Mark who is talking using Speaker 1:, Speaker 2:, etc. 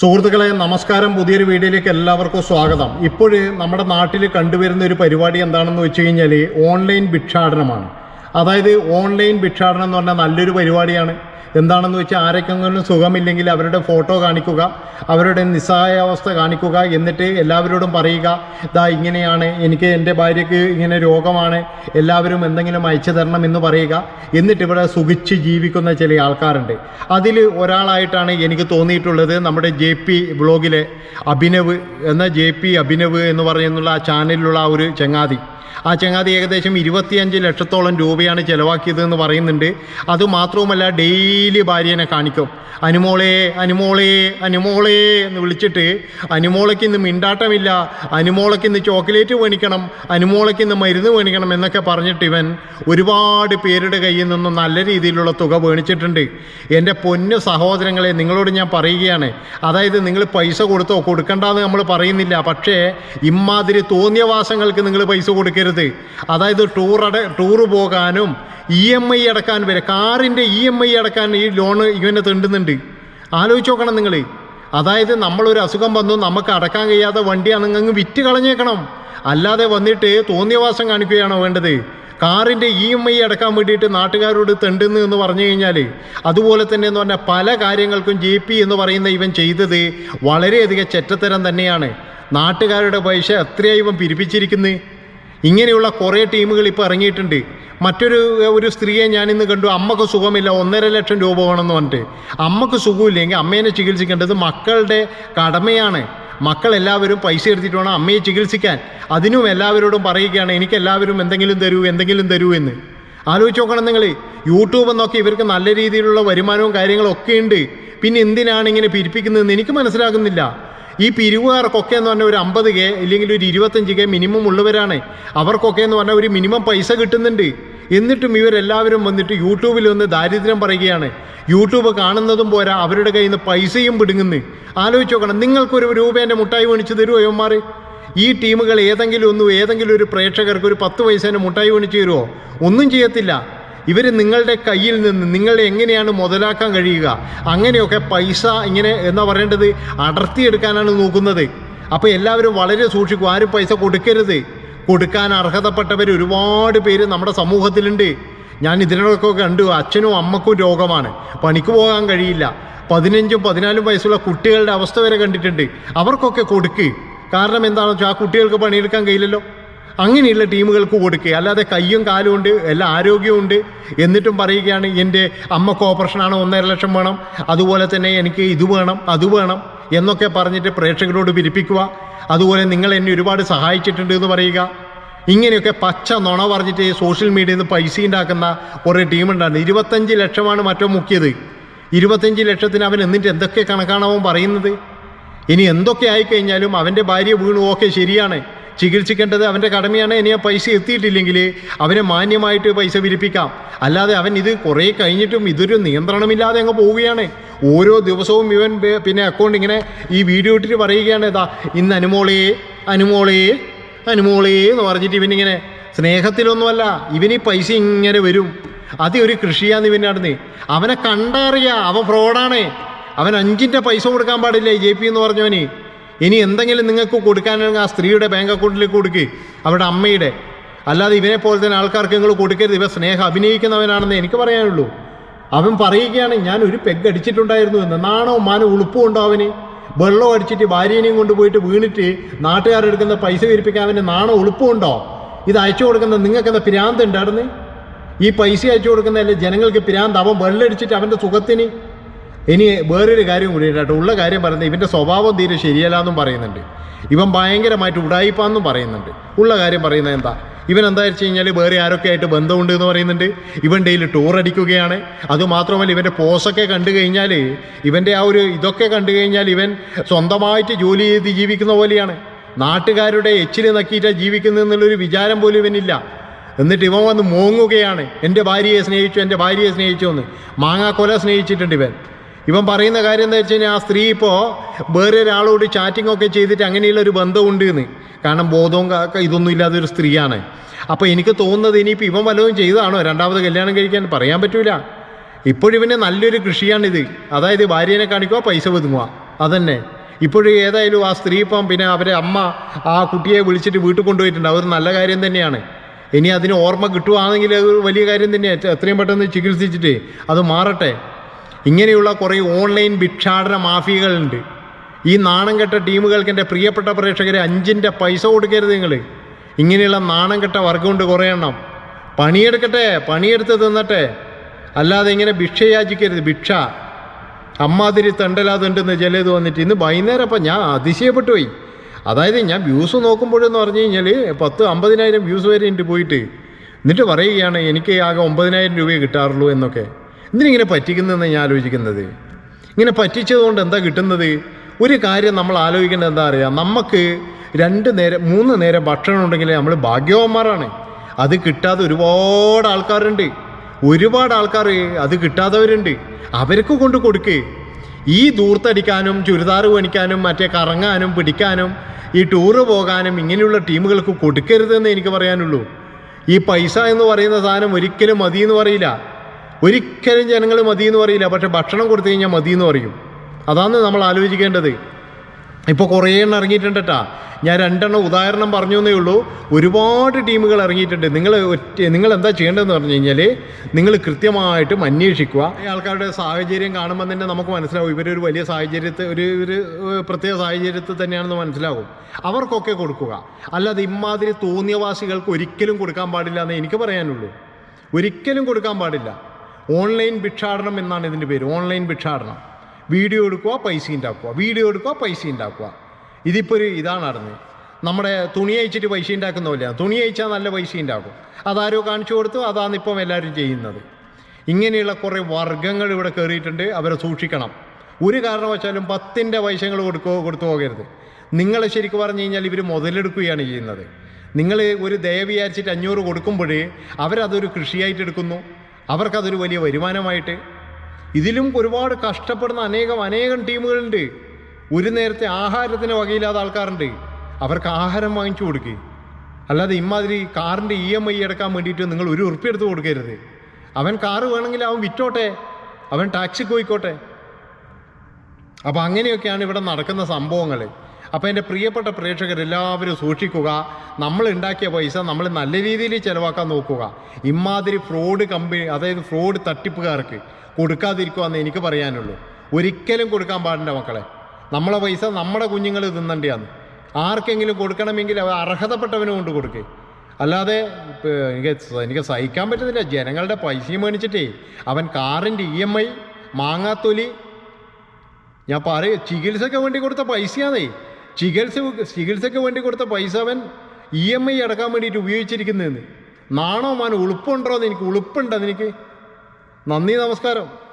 Speaker 1: സുഹൃത്തുക്കളെ നമസ്കാരം. പുതിയൊരു വീഡിയോയിലേക്ക് എല്ലാവർക്കും സ്വാഗതം. ഇപ്പോൾ നമ്മുടെ നാട്ടിൽ കണ്ടുവരുന്ന ഒരു പരിപാടി എന്താണെന്ന് വെച്ച് കഴിഞ്ഞാൽ ഓൺലൈൻ ഭിക്ഷാടനമാണ്. അതായത് ഓൺലൈൻ ഭിക്ഷാടനം എന്ന് പറഞ്ഞാൽ നല്ലൊരു പരിപാടിയാണ്. എന്താണെന്ന് വെച്ചാൽ ആരൊക്കെങ്കിലും സുഖമില്ലെങ്കിൽ അവരുടെ ഫോട്ടോ കാണിക്കുക അവരുടെ നിസ്സഹായാവസ്ഥ കാണിക്കുക എന്നിട്ട് എല്ലാവരോടും പറയുക ഇതാ ഇങ്ങനെയാണ് എനിക്ക് എന്റെ ഭാര്യയ്ക്ക് ഇങ്ങനെ രോഗമാണ് എല്ലാവരും എന്തെങ്കിലും അയച്ചു തരണം എന്ന് പറയുക. എന്നിട്ട് ഇവിടെ സുഖിച്ച് ജീവിക്കുന്ന ചില ആൾക്കാരുണ്ട്. അതിൽ ഒരാളായിട്ടാണ് എനിക്ക് തോന്നിയിട്ടുള്ളത് നമ്മുടെ ജെ പി ബ്ലോഗിലെ അഭിനവ് എന്ന ജെ പി അഭിനവ് എന്ന് പറയുന്നുള്ള ആ ചാനലിലുള്ള ആ ഒരു ചങ്ങാതി. ആ ചങ്ങാതി ഏകദേശം ഇരുപത്തിയഞ്ച് ലക്ഷത്തോളം രൂപയാണ് ചിലവാക്കിയത് എന്ന് പറയുന്നുണ്ട് അതുമാത്രവുമല്ല ഡെയിലി ഭാര്യനെ കാണിക്കും. അനുമോളെ അനുമോളെ അനുമോളെ എന്ന് വിളിച്ചിട്ട് അനുമോളയ്ക്ക് ഇന്ന് മിണ്ടാട്ടമില്ല. അനുമോളയ്ക്ക് ഇന്ന് ചോക്ലേറ്റ് മേടിക്കണം അനുമോളയ്ക്ക് ഇന്ന് മരുന്ന് മേടിക്കണം എന്നൊക്കെ പറഞ്ഞിട്ട് ഇവൻ ഒരുപാട് പേരുടെ കയ്യിൽ നിന്നും നല്ല രീതിയിലുള്ള തുക മേടിച്ചിട്ടുണ്ട് എന്റെ പൊന്നു സഹോദരങ്ങളെ നിങ്ങളോട് ഞാൻ പറയുകയാണ്. അതായത് നിങ്ങൾ പൈസ കൊടുത്തോ? കൊടുക്കണ്ടെന്ന് നമ്മൾ പറയുന്നില്ല. പക്ഷേ ഇമാതിരി തോന്നിയവാസങ്ങൾക്ക് നിങ്ങൾ പൈസ കൊടുക്കരുത് അതായത് ടൂർ അട ടൂറ് പോകാനും ഇ എം ഐ അടക്കാൻ വരെ കാറിന്റെ ഇ എം ഐ അടക്കാൻ ഈ ലോണ് ഇവനെ തെണ്ടുന്നുണ്ട്. ആലോചിച്ച് നോക്കണം നിങ്ങൾ അതായത് നമ്മളൊരു അസുഖം വന്നു നമുക്ക് അടക്കാൻ കഴിയാത്ത വണ്ടിയാണെങ്കിൽ അങ്ങ് വിറ്റ് കളഞ്ഞേക്കണം. അല്ലാതെ വന്നിട്ട് തോന്നിയവാസം കാണിക്കുകയാണോ വേണ്ടത്? കാറിന്റെ ഇ എം ഐ അടക്കാൻ വേണ്ടിയിട്ട് നാട്ടുകാരോട് തെണ്ടുന്നു എന്ന് പറഞ്ഞു കഴിഞ്ഞാൽ അതുപോലെ തന്നെ എന്ന് പറഞ്ഞാൽ പല കാര്യങ്ങൾക്കും ജെ പി എന്ന് പറയുന്ന ഇവൻ ചെയ്തത് വളരെയധികം ചെറ്റത്തരം തന്നെയാണ്. നാട്ടുകാരുടെ പൈസ എത്രയായി ഇവൻ പിരിപ്പിച്ചിരിക്കുന്നത് ഇങ്ങനെയുള്ള കുറേ ടീമുകൾ ഇപ്പോൾ ഇറങ്ങിയിട്ടുണ്ട്. മറ്റൊരു ഒരു സ്ത്രീയെ ഞാനിന്ന് കണ്ടു അമ്മയ്ക്ക് സുഖമില്ല ഒന്നര ലക്ഷം രൂപ വേണമെന്ന് പറഞ്ഞിട്ട്. അമ്മയ്ക്ക് സുഖമില്ലെങ്കിൽ അമ്മേനെ ചികിത്സിക്കേണ്ടത് മക്കളുടെ കടമയാണ്. മക്കളെല്ലാവരും പൈസ എടുത്തിട്ട് വേണം അമ്മയെ ചികിത്സിക്കാൻ. അതിനും എല്ലാവരോടും പറയുകയാണ് എനിക്ക് എല്ലാവരും എന്തെങ്കിലും തരൂ എന്തെങ്കിലും തരൂ എന്ന്. ആലോചിച്ച് നോക്കണം നിങ്ങൾ യൂട്യൂബ് എന്നൊക്കെ ഇവർക്ക് നല്ല രീതിയിലുള്ള വരുമാനവും കാര്യങ്ങളൊക്കെ ഉണ്ട്. പിന്നെ എന്തിനാണ് ഇങ്ങനെ പിരിപ്പിക്കുന്നതെന്ന് എനിക്ക് മനസ്സിലാകുന്നില്ല. ഈ പിരിവുകാർക്കൊക്കെ എന്ന് പറഞ്ഞാൽ ഒരു അമ്പത് കെ ഇല്ലെങ്കിൽ ഒരു ഇരുപത്തഞ്ച് കെ മിനിമം ഉള്ളവരാണ്. അവർക്കൊക്കെ എന്ന് പറഞ്ഞാൽ ഒരു മിനിമം പൈസ കിട്ടുന്നുണ്ട്. എന്നിട്ടും ഇവരെല്ലാവരും വന്നിട്ട് യൂട്യൂബിൽ വന്ന് ദാരിദ്ര്യം പറയുകയാണ്. യൂട്യൂബ് കാണുന്നതും പോരാ അവരുടെ കയ്യിൽ നിന്ന് പൈസയും പിടുങ്ങുന്നു. ആലോചിച്ച് നോക്കണം നിങ്ങൾക്കൊരു രൂപേന്റെ മുട്ടായി മേടിച്ച് തരുമോ യവന്മാർ ഈ ടീമുകൾ ഏതെങ്കിലും ഒന്നും ഏതെങ്കിലും ഒരു പ്രേക്ഷകർക്ക് ഒരു പത്ത് പൈസേന്റെ മുട്ടായി മേടിച്ച് തരുമോ ഒന്നും ചെയ്യത്തില്ല. ഇവർ നിങ്ങളുടെ കയ്യിൽ നിന്ന് നിങ്ങളെ എങ്ങനെയാണ് മുതലാക്കാൻ കഴിയുക? അങ്ങനെയൊക്കെ പൈസ ഇങ്ങനെ എന്താ പറയേണ്ടത്? അടർത്തിയെടുക്കാനാണ് നോക്കുന്നത്. അപ്പോൾ എല്ലാവരും വളരെ സൂക്ഷിക്കും ആരും പൈസ കൊടുക്കരുത്. കൊടുക്കാൻ അർഹതപ്പെട്ടവർ ഒരുപാട് പേര് നമ്മുടെ സമൂഹത്തിലുണ്ട്. ഞാൻ ഇതിനൊക്കെ കണ്ടു അച്ഛനും അമ്മക്കും രോഗമാണ്. പണിക്ക് പോകാൻ കഴിയില്ല. പതിനഞ്ചും പതിനാലും വയസ്സുള്ള കുട്ടികളുടെ അവസ്ഥ വരെ കണ്ടിട്ടുണ്ട്. അവർക്കൊക്കെ കൊടുക്ക്. കാരണം എന്താണെന്ന് വെച്ചാൽ ആ കുട്ടികൾക്ക് പണിയെടുക്കാൻ കഴിയില്ലല്ലോ. അങ്ങനെയുള്ള ടീമുകൾക്ക് കൊടുക്കുക. അല്ലാതെ കയ്യും കാലും ഉണ്ട് എല്ലാ ആരോഗ്യവും ഉണ്ട്. എന്നിട്ടും പറയുകയാണ് എന്റെ അമ്മയ്ക്ക് ഓപ്പറേഷനാണ് ഒന്നര ലക്ഷം വേണം. അതുപോലെ തന്നെ എനിക്ക് ഇത് വേണം അത് വേണം. എന്നൊക്കെ പറഞ്ഞിട്ട് പ്രേക്ഷകരോട് പിരിപ്പിക്കുക. അതുപോലെ നിങ്ങൾ എന്നെ ഒരുപാട് സഹായിച്ചിട്ടുണ്ട് എന്ന് പറയുക. ഇങ്ങനെയൊക്കെ പച്ച നുണ പറഞ്ഞിട്ട് സോഷ്യൽ മീഡിയയിൽ നിന്ന് പൈസ ഉണ്ടാക്കുന്ന കുറേ ടീമുണ്ടാണ് ഇരുപത്തഞ്ച് ലക്ഷമാണ് മറ്റോ മുക്കിയത്. ഇരുപത്തഞ്ച് ലക്ഷത്തിന് അവൻ എന്നിട്ട് എന്തൊക്കെ കണക്കാണ് പറയുന്നത്? ഇനി എന്തൊക്കെ ആയിക്കഴിഞ്ഞാലും അവന്റെ ഭാര്യ വീണു ഓക്കെ ശരിയാണ്. ചികിത്സിക്കേണ്ടത് അവന്റെ കടമയാണ്. ഇനി ആ പൈസ എത്തിയിട്ടില്ലെങ്കിൽ അവനെ മാന്യമായിട്ട് പൈസ പിരിപ്പിക്കാം അല്ലാതെ അവൻ ഇത് കുറേ കഴിഞ്ഞിട്ടും ഇതൊരു നിയന്ത്രണമില്ലാതെ അങ്ങ് പോവുകയാണ്. ഓരോ ദിവസവും ഇവൻ പിന്നെ അക്കൗണ്ട് ഇങ്ങനെ ഈ വീഡിയോ ഇട്ടിട്ട് പറയുകയാണ് ഇതാ ഇന്ന് അനുമോളേ അനുമോളേ അനുമോളേ എന്ന് പറഞ്ഞിട്ട് ഇവനിങ്ങനെ സ്നേഹത്തിലൊന്നുമല്ല ഇവനീ പൈസ ഇങ്ങനെ വരും. അത് ഒരു കൃഷിയാന്ന് ഇവൻ നടന്ന്. അവനെ കണ്ടറിയാം അവൻ ഫ്രോഡാണ് അവൻ അഞ്ചിന്റെ പൈസ കൊടുക്കാൻ പാടില്ലേ ജെ പി എന്ന് പറഞ്ഞവന്. ഇനി എന്തെങ്കിലും നിങ്ങൾക്ക് കൊടുക്കാനാണെങ്കിൽ ആ സ്ത്രീയുടെ ബാങ്ക് അക്കൗണ്ടിലേക്ക് കൊടുക്കുക അവരുടെ അമ്മയുടെ. അല്ലാതെ ഇവനെ പോലെ തന്നെ ആൾക്കാർക്ക് നിങ്ങൾ കൊടുക്കരുത്. ഇവ സ്നേഹം അഭിനയിക്കുന്നവനാണെന്ന് എനിക്ക് പറയാനുള്ളൂ. അവൻ പറയുകയാണ് ഞാൻ ഒരു പെഗ് അടിച്ചിട്ടുണ്ടായിരുന്നു എന്ന്. നാണോ മാനോ ഉളുപ്പും ഉണ്ടോ അവന്? വെള്ളം അടിച്ചിട്ട് ഭാര്യനെയും കൊണ്ടുപോയിട്ട് വീണിട്ട് നാട്ടുകാരെടുക്കുന്ന പൈസ വിരിപ്പിക്കാൻ അവന് നാണോ ഉളുപ്പും ഉണ്ടോ? ഇത് അയച്ചു കൊടുക്കുന്ന നിങ്ങൾക്ക് എന്താ പിരാന്ത് ഉണ്ടായിരുന്നു? ഈ പൈസ അയച്ചു കൊടുക്കുന്നതല്ലേ ജനങ്ങൾക്ക് പിരാന്ത്? അവൻ വെള്ളമടിച്ചിട്ട് അവന്റെ സുഖത്തിന് ഇനി വേറൊരു കാര്യം കൂടി കേട്ടോ. ഉള്ള കാര്യം പറയുന്നത് ഇവന്റെ സ്വഭാവം തീരെ ശരിയല്ല എന്നും പറയുന്നുണ്ട്. ഇവൻ ഭയങ്കരമായിട്ട് ഉടായിപ്പാന്നും പറയുന്നുണ്ട്. ഉള്ള കാര്യം പറയുന്നത് എന്താ? ഇവൻ എന്താ വെച്ച് കഴിഞ്ഞാൽ വേറെ ആരൊക്കെ ആയിട്ട് ബന്ധമുണ്ട് എന്ന് പറയുന്നുണ്ട്. ഇവൻ ഡെയിലി ടൂർ അടിക്കുകയാണ്. അതുമാത്രമല്ല ഇവന്റെ പോസൊക്കെ കണ്ടു കഴിഞ്ഞാൽ ഇവന്റെ ആ ഒരു ഇതൊക്കെ കണ്ടു കഴിഞ്ഞാൽ ഇവൻ സ്വന്തമായിട്ട് ജോലി ചെയ്ത് ജീവിക്കുന്ന പോലെയാണ്. നാട്ടുകാരുടെ എച്ചിൽ നക്കിയിട്ടാണ് ജീവിക്കുന്നത് എന്നുള്ളൊരു വിചാരം പോലും ഇവനില്ല. എന്നിട്ട് ഇവൻ വന്ന് മോങ്ങുകയാണ്. എന്റെ ഭാര്യയെ സ്നേഹിച്ചു എന്റെ ഭാര്യയെ സ്നേഹിച്ചു എന്ന്. മാങ്ങാക്കൊല സ്നേഹിച്ചിട്ടുണ്ട് ഇവൻ. ഇവൻ പറയുന്ന കാര്യം എന്താ വെച്ച് കഴിഞ്ഞാൽ ആ സ്ത്രീ ഇപ്പോൾ വേറെ ഒരാളോട് ചാറ്റിംഗ് ഒക്കെ ചെയ്തിട്ട് അങ്ങനെയുള്ള ഒരു ബന്ധമുണ്ട് എന്ന് കാരണം ബോധവും ഇതൊന്നും ഇല്ലാതെ ഒരു സ്ത്രീയാണ്. അപ്പോൾ എനിക്ക് തോന്നുന്നത് ഇനിയിപ്പോൾ ഇവൻ വല്ലതും ചെയ്തതാണോ? രണ്ടാമത് കല്യാണം കഴിക്കാൻ പറയാൻ പറ്റൂല. ഇപ്പോഴിവന് നല്ലൊരു കൃഷിയാണിത്. അതായത് ഭാര്യനെ കാണിക്കുക പൈസ ഒതുങ്ങുക അതന്നെ. ഇപ്പോഴും ഏതായാലും ആ സ്ത്രീ ഇപ്പം പിന്നെ അവരെ അമ്മ ആ കുട്ടിയെ വിളിച്ചിട്ട് വീട്ടിൽ കൊണ്ടുപോയിട്ടുണ്ട്. അതൊരു നല്ല കാര്യം തന്നെയാണ്. ഇനി അതിന് ഓർമ്മ കിട്ടുവാണെങ്കിൽ അത് വലിയ കാര്യം തന്നെയാണ് എത്രയും പെട്ടെന്ന് ചികിത്സിച്ചിട്ട് അത് മാറട്ടെ. ഇങ്ങനെയുള്ള കുറേ ഓൺലൈൻ ഭിക്ഷാടന മാഫിയകളുണ്ട്. ഈ നാണം കെട്ട ടീമുകൾക്ക് എന്റെ പ്രിയപ്പെട്ട പ്രേക്ഷകരെ അഞ്ചിന്റെ പൈസ കൊടുക്കരുത് നിങ്ങൾ ഇങ്ങനെയുള്ള നാണം കെട്ട വർഗം കൊണ്ട് കുറേ എണ്ണം. പണിയെടുക്കട്ടെ പണിയെടുത്ത് തിന്നട്ടെ. അല്ലാതെ ഇങ്ങനെ ഭിക്ഷ യാചിക്കരുത് ഭിക്ഷ. അമ്മാതിരി തണ്ടലാതുണ്ടെന്ന് ചിലത് വന്നിട്ട് ഇന്ന് വൈകുന്നേരം അപ്പം ഞാൻ അതിശയപ്പെട്ടു പോയി അതായത് ഞാൻ വ്യൂസ് നോക്കുമ്പോഴെന്ന് പറഞ്ഞു കഴിഞ്ഞാൽ പത്ത് അമ്പതിനായിരം വ്യൂസ് വരെ ഉണ്ട് പോയിട്ട്. എന്നിട്ട് പറയുകയാണ് എനിക്ക് ആകെ ഒമ്പതിനായിരം രൂപയെ കിട്ടാറുള്ളൂ എന്നൊക്കെ. എന്തിനിങ്ങനെ പറ്റിക്കുന്നതെന്ന് ഞാൻ ആലോചിക്കുന്നത്? ഇങ്ങനെ പറ്റിച്ചതുകൊണ്ട് എന്താ കിട്ടുന്നത്? ഒരു കാര്യം നമ്മൾ ആലോചിക്കേണ്ടത് എന്താ അറിയാം? നമുക്ക് രണ്ട് നേരം മൂന്ന് നേരം ഭക്ഷണം ഉണ്ടെങ്കിൽ നമ്മൾ ഭാഗ്യവന്മാരാണ്. അത് കിട്ടാതെ ഒരുപാട് ആൾക്കാരുണ്ട്. ഒരുപാട് ആൾക്കാർ അത് കിട്ടാത്തവരുണ്ട്. അവർക്ക് കൊണ്ട് കൊടുക്കേ. ഈ ദൂർത്തടിക്കാനും ചുരിദാർ പണിക്കാനും മറ്റേ കറങ്ങാനും പിടിക്കാനും ഈ ടൂറ് പോകാനും ഇങ്ങനെയുള്ള ടീമുകൾക്ക് കൊടുക്കരുതെന്ന് എനിക്ക് പറയാനുള്ളൂ. ഈ പൈസ എന്ന് പറയുന്ന സാധനം ഒരിക്കലും മതി എന്ന് പറയില്ല. ഒരിക്കലും ജനങ്ങൾ എന്ന് പറയില്ല. പക്ഷെ ഭക്ഷണം കൊടുത്തു കഴിഞ്ഞാൽ മതി എന്ന് പറയും. അതാണ് നമ്മൾ ആലോചിക്കേണ്ടത്. ഇപ്പോൾ കുറേ എണ്ണം ഇറങ്ങിയിട്ടുണ്ട് കേട്ടാ ഞാൻ രണ്ടെണ്ണം ഉദാഹരണം പറഞ്ഞു എന്നേ ഉള്ളൂ. ഒരുപാട് ടീമുകൾ ഇറങ്ങിയിട്ടുണ്ട്. നിങ്ങൾ നിങ്ങൾ എന്താ ചെയ്യേണ്ടതെന്ന് പറഞ്ഞു കഴിഞ്ഞാൽ നിങ്ങൾ കൃത്യമായിട്ടും അന്വേഷിക്കുക. ആൾക്കാരുടെ സാഹചര്യം കാണുമ്പോൾ തന്നെ നമുക്ക് മനസ്സിലാവും. ഇവരൊരു വലിയ സാഹചര്യത്തിൽ ഒരു ഒരു പ്രത്യേക സാഹചര്യത്തിൽ തന്നെയാണെന്ന് മനസ്സിലാവും. അവർക്കൊക്കെ കൊടുക്കുക. അല്ലാതെ ഇമാതിരി തോന്നിയവാസികൾക്ക് ഒരിക്കലും കൊടുക്കാൻ പാടില്ല എന്ന് എനിക്ക് പറയാനുള്ളൂ. ഒരിക്കലും കൊടുക്കാൻ പാടില്ല. ഓൺലൈൻ ഭിക്ഷാടനം എന്നാണ് ഇതിന്റെ പേര്. ഓൺലൈൻ ഭിക്ഷാടനം. വീഡിയോ എടുക്കുക പൈസ ഉണ്ടാക്കുക. വീഡിയോ എടുക്കുക പൈസ ഉണ്ടാക്കുക. ഇതിപ്പോൾ ഒരു ഇതാണ് നടന്നത് നമ്മുടെ തുണി അയച്ചിട്ട് പൈസ ഉണ്ടാക്കുന്ന പോലെയാണ് തുണി അയച്ചാൽ നല്ല പൈസ ഉണ്ടാക്കും അതാരോ കാണിച്ചു കൊടുത്തു അതാണ് ഇപ്പം എല്ലാവരും ചെയ്യുന്നത്. ഇങ്ങനെയുള്ള കുറേ വർഗങ്ങൾ ഇവിടെ കയറിയിട്ടുണ്ട്. അവരെ സൂക്ഷിക്കണം. ഒരു കാരണവശാലും പത്തിന്റെ പൈസകൾ കൊടുക്കോ കൊടുത്തു പോകരുത്. നിങ്ങൾ ശരിക്കും പറഞ്ഞു കഴിഞ്ഞാൽ ഇവർ മുതലെടുക്കുകയാണ് ചെയ്യുന്നത്. നിങ്ങൾ ഒരു ദയ വിചാരിച്ചിട്ട് അഞ്ഞൂറ് കൊടുക്കുമ്പോഴേ അവരതൊരു കൃഷിയായിട്ട് എടുക്കുന്നു. അവർക്കതൊരു വലിയ വരുമാനമായിട്ട്. ഇതിലും ഒരുപാട് കഷ്ടപ്പെടുന്ന അനേകം അനേകം ടീമുകളുണ്ട്. ഒരു നേരത്തെ ആഹാരത്തിന് വകയില്ലാത്ത ആൾക്കാരുണ്ട്. അവർക്ക് ആഹാരം വാങ്ങിച്ചു കൊടുക്കുക അല്ലാതെ ഇമാതിരി കാറിന്റെ ഇ എം ഐ അടക്കാൻ വേണ്ടിയിട്ട് നിങ്ങൾ ഒരു ഉറപ്പിയെടുത്ത് കൊടുക്കരുത്. അവൻ കാറ് വേണമെങ്കിൽ അവൻ വിറ്റോട്ടെ. അവൻ ടാക്സിക്ക് പോയിക്കോട്ടെ. അപ്പോൾ അങ്ങനെയൊക്കെയാണ് ഇവിടെ നടക്കുന്ന സംഭവങ്ങൾ അപ്പോൾ എന്റെ പ്രിയപ്പെട്ട പ്രേക്ഷകരെല്ലാവരും സൂക്ഷിക്കുക. നമ്മൾ ഉണ്ടാക്കിയ പൈസ നമ്മൾ നല്ല രീതിയിൽ ചിലവാക്കാൻ നോക്കുക. ഇമാതിരി ഫ്രോഡ് കമ്പനി അതായത് ഫ്രോഡ് തട്ടിപ്പുകാർക്ക് കൊടുക്കാതിരിക്കുക എന്ന് എനിക്ക് പറയാനുള്ളൂ. ഒരിക്കലും കൊടുക്കാൻ പാടില്ല മക്കളെ. നമ്മളെ പൈസ നമ്മുടെ കുഞ്ഞുങ്ങൾ തിന്നണ്ടിയാന്ന് ആർക്കെങ്കിലും കൊടുക്കണമെങ്കിൽ അർഹതപ്പെട്ടവന് കൊണ്ട് കൊടുക്കുക അല്ലാതെ എനിക്ക് എനിക്ക് സഹിക്കാൻ പറ്റുന്നില്ല. ജനങ്ങളുടെ പൈസയും മേടിച്ചിട്ടേ അവൻ കാറിന്റെ ഇ എം ഐ മാങ്ങാത്തൊലി ഞാൻ പറയും ചികിത്സയ്ക്ക് വേണ്ടി കൊടുത്ത പൈസയാണേ ചികിത്സ ചികിത്സയ്ക്ക് വേണ്ടി കൊടുത്ത പൈസ അവൻ ഇ എം ഐ അടക്കാൻ വേണ്ടിയിട്ട് ഉപയോഗിച്ചിരിക്കുന്നതെന്ന്. നാണോ മാൻ ഉളുപ്പുണ്ടോ എന്ന് എനിക്ക് ഉളുപ്പുണ്ടെന്ന് എനിക്ക് നന്ദി നമസ്കാരം.